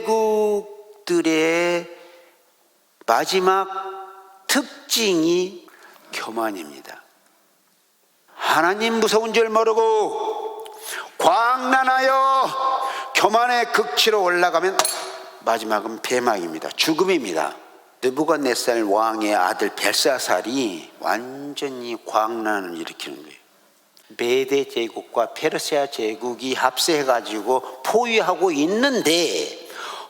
강대국들의 마지막 특징이 교만입니다. 하나님 무서운 줄 모르고 광란하여 교만의 극치로 올라가면 마지막은 배망입니다. 죽음입니다. 느부갓네살 왕의 아들 벨사살이 완전히 광란을 일으키는 거예요. 메대 제국과 페르시아 제국이 합세해 가지고 포위하고 있는데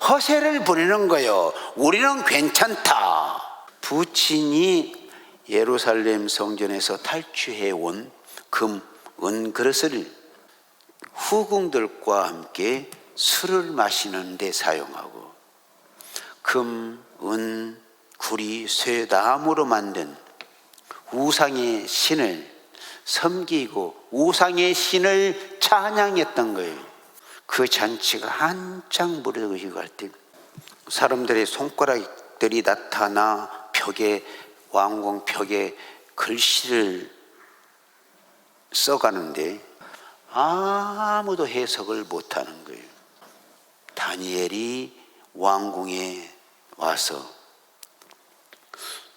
허세를 부리는 거예요. 우리는 괜찮다. 부친이 예루살렘 성전에서 탈취해 온 금, 은 그릇을 후궁들과 함께 술을 마시는 데 사용하고 금, 은, 구리, 쇠, 나무로 만든 우상의 신을 섬기고 우상의 신을 찬양했던 거예요. 그 잔치가 한창 무르익어 갈때 사람들의 손가락들이 나타나 벽에 왕궁 벽에 글씨를 써가는데 아무도 해석을 못하는 거예요. 다니엘이 왕궁에 와서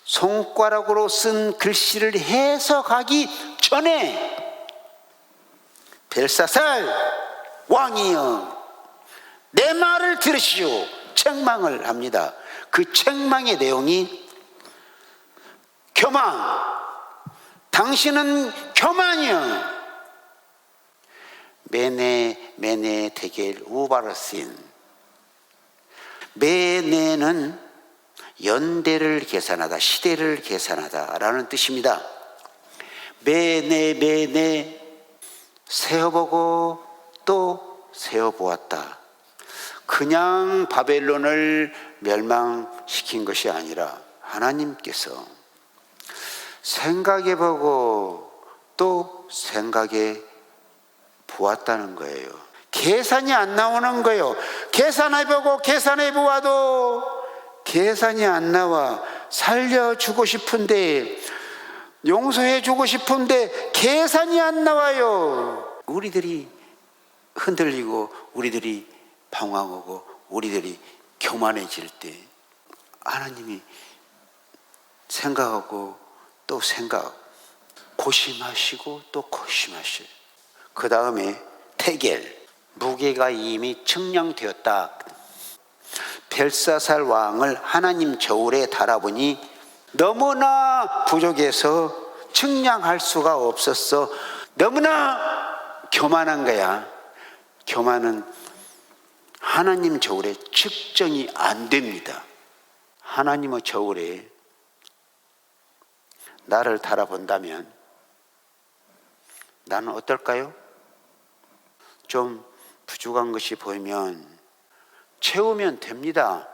손가락으로 쓴 글씨를 해석하기 전에 벨사살 왕이여 내 말을 들으시오 책망을 합니다. 그 책망의 내용이 교만 당신은 교만이여 메네 메네 데겔 우바르신 메네는 연대를 계산하다 시대를 계산하다라는 뜻입니다. 메네 메네 세어보고 또 세어보았다. 그냥 바벨론을 멸망시킨 것이 아니라 하나님께서 생각해보고 또 생각해 보았다는 거예요. 계산이 안 나오는 거예요. 계산해보고 계산해보아도 계산이 안 나와. 살려주고 싶은데, 용서해 주고 싶은데, 계산이 안 나와요. 우리들이 흔들리고, 우리들이 방황하고, 우리들이 교만해질 때, 하나님이 생각하고, 또 생각, 고심하시고, 또 고심하셔요. 그 다음에 태겔, 무게가 이미 측량되었다. 벨사살 왕을 하나님 저울에 달아보니 너무나 부족해서 측량할 수가 없었어. 너무나 교만한 거야. 교만은 하나님 저울에 측정이 안 됩니다. 하나님의 저울에 나를 달아본다면 나는 어떨까요? 좀 부족한 것이 보이면 채우면 됩니다.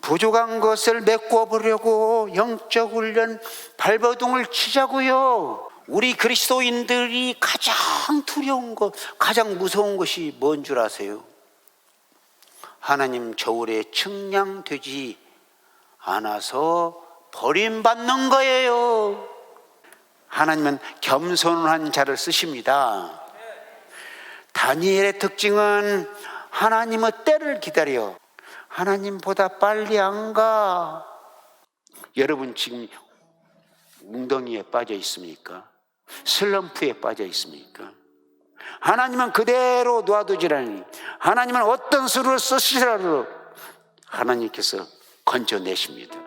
부족한 것을 메꿔보려고 영적 훈련 발버둥을 치자고요. 우리 그리스도인들이 가장 두려운 것, 가장 무서운 것이 뭔 줄 아세요? 하나님 저울에 측량되지 않아서 버림받는 거예요. 하나님은 겸손한 자를 쓰십니다. 다니엘의 특징은 하나님의 때를 기다려. 하나님보다 빨리 안 가. 여러분 지금 웅덩이에 빠져 있습니까? 슬럼프에 빠져 있습니까? 하나님은 그대로 놔두지라니. 하나님은 어떤 수를 쓰시라도 하나님께서 건져내십니다.